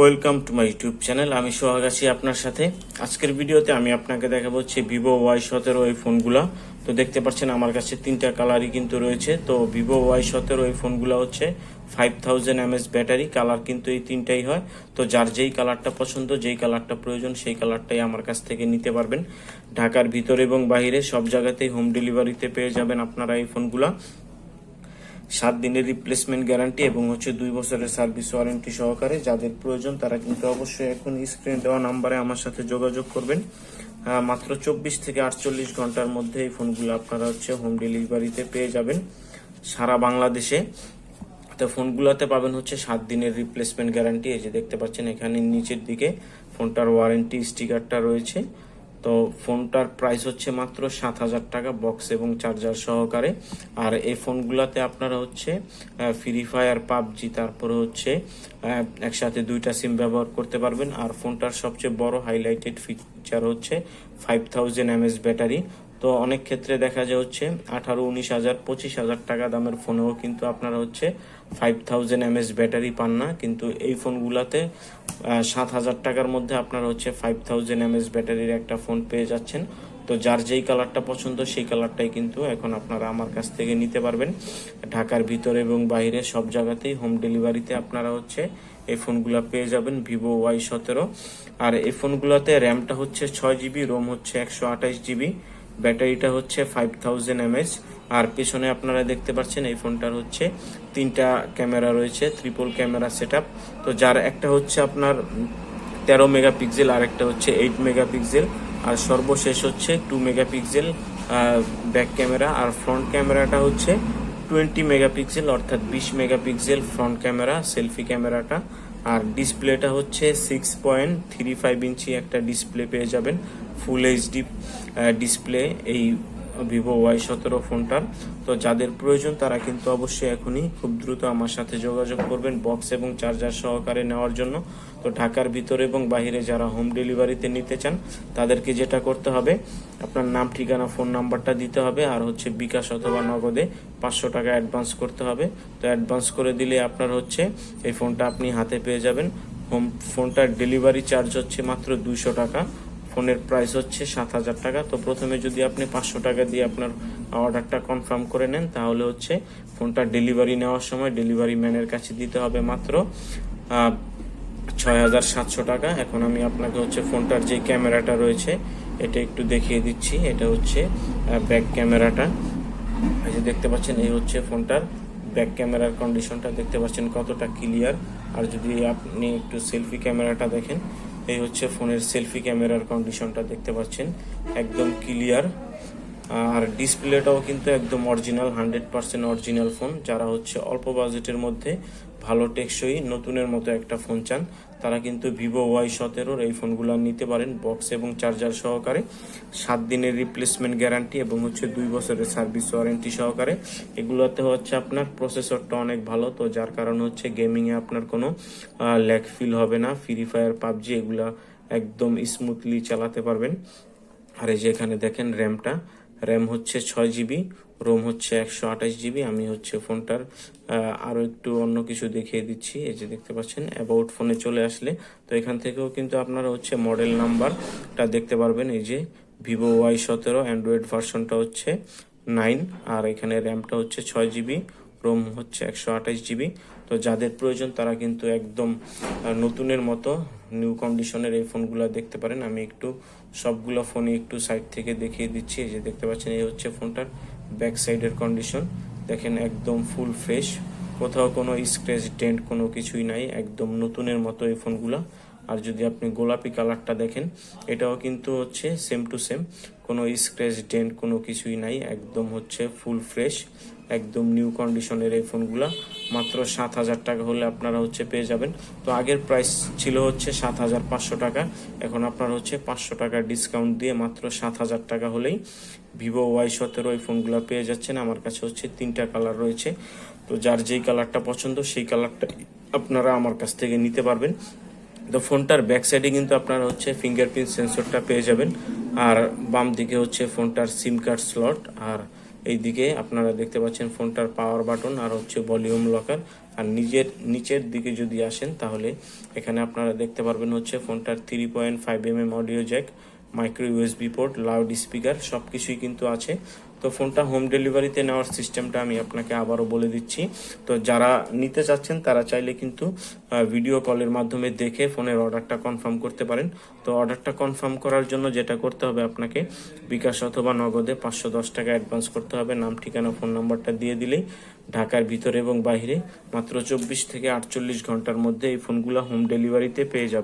Welcome to my YouTube channel আমি সোহাগ আছি আপনার সাথে। আজকের ভিডিওতে আমি আপনাকে দেখাবো হচ্ছে ভিভো ওয়াই সতেরো এই ফোনগুলো। তো দেখতে পাচ্ছেন আমার কাছে তিনটা কালারই কিন্তু রয়েছে। তো ভিভো ওয়াই সতেরো এই ফোনগুলো হচ্ছে five thousand MS battery. Colour কিন্তু এই তিনটাই হয়। তো যার যেই কালারটা পছন্দ, যেই কালারটা প্রয়োজন, সেই কালারটাই আমার কাছ থেকে নিতে পারবেন। ঢাকার ভিতরে এবং বাইরে সব জায়গাতেই হোম ডেলিভারিতে পেয়ে যাবেন আপনারা এই ফোনগুলা। সাত দিনের রিপ্লেসমেন্ট গ্যারান্টি এবং হচ্ছে দুই বছরের সার্ভিস ওয়ারেন্টি সহকারে যাদের প্রয়োজন তারা কিন্তু অবশ্যই এখন স্ক্রিনে দেওয়া নাম্বারে আমার সাথে যোগাযোগ করবেন। মাত্র চব্বিশ থেকে আটচল্লিশ ঘণ্টার মধ্যে এই ফোনগুলো আপনারা হচ্ছে হোম ডেলিভারিতে পেয়ে যাবেন সারা বাংলাদেশে। তো ফোনগুলোতে পাবেন হচ্ছে সাত দিনের রিপ্লেসমেন্ট গ্যারান্টি এই যে দেখতে পাচ্ছেন এখানে নিচের দিকে ফোনটার ওয়ারেন্টি স্টিকারটা রয়েছে। তো ফোনটার প্রাইস হচ্ছে মাত্র সাত হাজার টাকা বক্স এবং চার্জার সহকারে। আর এই ফোনগুলোতে আপনারা হচ্ছে ফ্রি ফায়ার পাবজি, তারপরে হচ্ছে একসাথে দুইটা সিম ব্যবহার করতে পারবেন। আর ফোনটার সবচেয়ে বড় হাইলাইটেড ফিচার হচ্ছে ফাইভ থাউজেন্ড এমএস ব্যাটারি তো অনেক ক্ষেত্রে দেখা যায় হচ্ছে আঠারো, উনিশ হাজার, পঁচিশ হাজার টাকা দামের ফোনেও কিন্তু আপনারা হচ্ছে ফাইভ থাউজেন্ড এমএস ব্যাটারি পান না। কিন্তু এই ফোনগুলাতে সাত হাজার টাকার মধ্যে আপনারা হচ্ছে ফাইভ থাউজেন্ড এমএস ব্যাটারির একটা ফোন পেয়ে যাচ্ছেন। তো যার যেই কালারটা পছন্দ, সেই কালারটাই কিন্তু এখন আপনারা আমার কাছ থেকে নিতে পারবেন। ঢাকার ভিতরে এবং বাইরে সব জায়গাতেই হোম ডেলিভারিতে আপনারা হচ্ছে এই ফোনগুলো পেয়ে যাবেন, ভিভো ওয়াই সতেরো। আর এই ফোনগুলোতে র্যামটা হচ্ছে ছয় জিবি রোম হচ্ছে একশো আঠাশ জিবি ব্যাটারিটা হচ্ছে ফাইভ থাউজেন্ড এমএচ আর পেছনে আপনারা দেখতে পাচ্ছেন এই ফোনটার হচ্ছে তিনটা ক্যামেরা রয়েছে ত্রিপল ক্যামেরা সেট তো যার একটা হচ্ছে আপনার তেরো মেগাপিক্সেল আর একটা হচ্ছে এইট মেগাপিক্সেল আর সর্বশেষ হচ্ছে টু মেগাপিক্সেল ব্যাক ক্যামেরা আর ফ্রন্ট ক্যামেরাটা হচ্ছে টোয়েন্টি মেগাপিক্সেল অর্থাৎ বিশ মেগাপিক্সেল ফ্রন্ট ক্যামেরা সেলফি ক্যামেরাটা আর ডিসপ্লেটা হচ্ছে six point three five inch একটা ডিসপ্লে পেয়ে যাবেন ফুল এইচডি ডিসপ্লে এই ভিভো ওয়াই সতেরো ফোনটার। তো যাদের প্রয়োজন, তারা কিন্তু অবশ্যই এখনই খুব দ্রুত আমার সাথে যোগাযোগ করবেন বক্স এবং চার্জার সহকারে নেওয়ার জন্য। তো ঢাকার ভিতরে এবং বাইরে যারা হোম ডেলিভারিতে নিতে চান, তাদেরকে যেটা করতে হবে, আপনার নাম, ঠিকানা, ফোন নাম্বারটা দিতে হবে, আর হচ্ছে বিকাশ অথবা নগদে পাঁচশো টাকা অ্যাডভান্স করতে হবে। তো অ্যাডভান্স করে দিলে আপনার হচ্ছে এই ফোনটা আপনি হাতে পেয়ে যাবেন। হোম, ফোনটার ডেলিভারি চার্জ হচ্ছে মাত্র দুইশো টাকা। ফোনের প্রাইস হচ্ছে সাত হাজার টাকা। তো প্রথমে যদি আপনি পাঁচশো টাকা দিয়ে আপনার অর্ডারটা কনফার্ম করে নেন, তাহলে হচ্ছে ফোনটা ডেলিভারি নেওয়ার সময় ডেলিভারি ম্যানের কাছে দিতে হবে মাত্র ছয় হাজার সাতশো টাকা। এখন আমি আপনাকে হচ্ছে ফোনটার যে ক্যামেরাটা রয়েছে, এটা একটু দেখিয়ে দিচ্ছি। এটা হচ্ছে ব্যাক ক্যামেরাটা। এই যে দেখতে পাচ্ছেন, এই হচ্ছে ফোনটার ব্যাক ক্যামেরার কন্ডিশনটা দেখতে পাচ্ছেন কতটা ক্লিয়ার আর যদি আপনি একটু সেলফি ক্যামেরাটা দেখেন এই হচ্ছে ফোনের সেলফি ক্যামেরার কন্ডিশনটা দেখতে পাচ্ছেন। একদম ক্লিয়ার আর ডিসপ্লেটাও কিন্তু একদম original hundred percent original phone যারা হচ্ছে অল্প বাজেটের মধ্যে ভালো টেকসই নতুনের মতো একটা ফোন চান, তারা কিন্তু ভিভো ওয়াই সতেরোর এই ফোনগুলো নিতে পারেন বক্স এবং চার্জার সহকারে। সাত দিনের রিপ্লেসমেন্ট গ্যারান্টি এবং হচ্ছে দুই বছরের সার্ভিস ওয়ারেন্টি সহকারে। এগুলোতে হচ্ছে আপনার প্রসেসরটা অনেক ভালো, তো যার কারণে হচ্ছে গেমিংয়ে আপনার কোনো ল্যাক ফিল হবে না। ফ্রি ফায়ার পাবজি এগুলা একদম স্মুথলি চালাতে পারবেন। আর এই যে এখানে দেখেন র্যামটা র্যাম হচ্ছে ছয় জিবি রোম হচ্ছে একশো আঠাশ জিবি আমি হচ্ছে ফোনটার আহ, আরও একটু অন্য কিছু দেখিয়ে দিচ্ছি এই যে দেখতে পাচ্ছেন অ্যাবাউট ফোনে চলে আসলে। তো এখান থেকেও কিন্তু আপনারা হচ্ছে মডেল নাম্বারটা দেখতে পারবেন এই যে ভিভো ওয়াই সতেরো অ্যান্ড্রয়েড ভার্সনটা হচ্ছে নাইন আর এখানে র্যামটা হচ্ছে ছয় জিবি রোম হচ্ছে একশো আঠাশ জিবি। তো যাদের প্রয়োজন তারা কিন্তু একদম নতুনের মতো নিউ কন্ডিশনের এই ফোনগুলো দেখতে পারেন। আমি একটু সবগুলো ফোনে একটু সাইড থেকে দেখিয়ে দিচ্ছি। এই যে দেখতে পাচ্ছেন, এই হচ্ছে ফোনটার ব্যাক সাইডের কন্ডিশন দেখেন একদম ফুল ফ্রেশ কোথাও কোনো স্ক্র্যাচ ডেন্ট কোনো কিছুই নাই। একদম নতুনের মতো এই ফোনগুলো আর যদি আপনি গোলাপি কালারটা দেখেন, এটাও কিন্তু হচ্ছে সেম টু সেম কোনো স্ক্র্যাচ ডেন্ট কোনো কিছুই নাই। একদম হচ্ছে ফুল ফ্রেশ একদম নিউ কন্ডিশনের এই ফোনগুলা মাত্র সাত হাজার টাকা হলে আপনারা হচ্ছে পেয়ে যাবেন। তো আগের প্রাইস ছিল হচ্ছে সাত হাজার পাঁচশো টাকা। এখন আপনার হচ্ছে পাঁচশো টাকা ডিসকাউন্ট দিয়ে মাত্র সাত হাজার টাকা হলেই ভিভো ওয়াই সতেরো এই ফোনগুলো পেয়ে যাচ্ছেন। আমার কাছে হচ্ছে তিনটা কালার রয়েছে। তো যার যেই কালারটা পছন্দ, সেই কালারটা আপনারা আমার কাছ থেকে নিতে পারবেন। তো ফোনটার ব্যাক সাইডে কিন্তু আপনারা হচ্ছে ফিঙ্গারপ্রিন্ট সেন্সরটা পেয়ে যাবেন। আর বাম দিকে হচ্ছে ফোনটার সিম কার্ড স্লট আর এইদিকে আপনারা দেখতে পাচ্ছেন ফোনটার পাওয়ার বাটন আর হচ্ছে ভলিউম লকার আর নিজের, নিচের দিকে যদি আসেন তাহলে এখানে আপনারা দেখতে পারবেন হচ্ছে ফোনটার three point five M M audio jack micro USB port loud speaker সব কিছুই কিন্তু আছে। তো ফোনটা হোম ডেলিভারিতে নেওয়ার সিস্টেমটা আমি আপনাকে আবারও বলে দিচ্ছি। তো যারা নিতে চাচ্ছেন, তারা চাইলে কিন্তু ভিডিও কলের মাধ্যমে দেখে ফোনের অর্ডারটা কনফার্ম করতে পারেন। তো অর্ডারটা কনফার্ম করার জন্য যেটা করতে হবে আপনাকে, বিকাশ অথবা নগদে পাঁচশো দশ টাকা অ্যাডভান্স করতে হবে। নাম, ঠিকানা ফোন নাম্বারটা দিয়ে দিলেই ঢাকার ভিতরে এবং বাইরে মাত্র চব্বিশ থেকে আটচল্লিশ ঘণ্টার মধ্যে এই ফোনগুলো হোম ডেলিভারিতে পেয়ে যাবেন।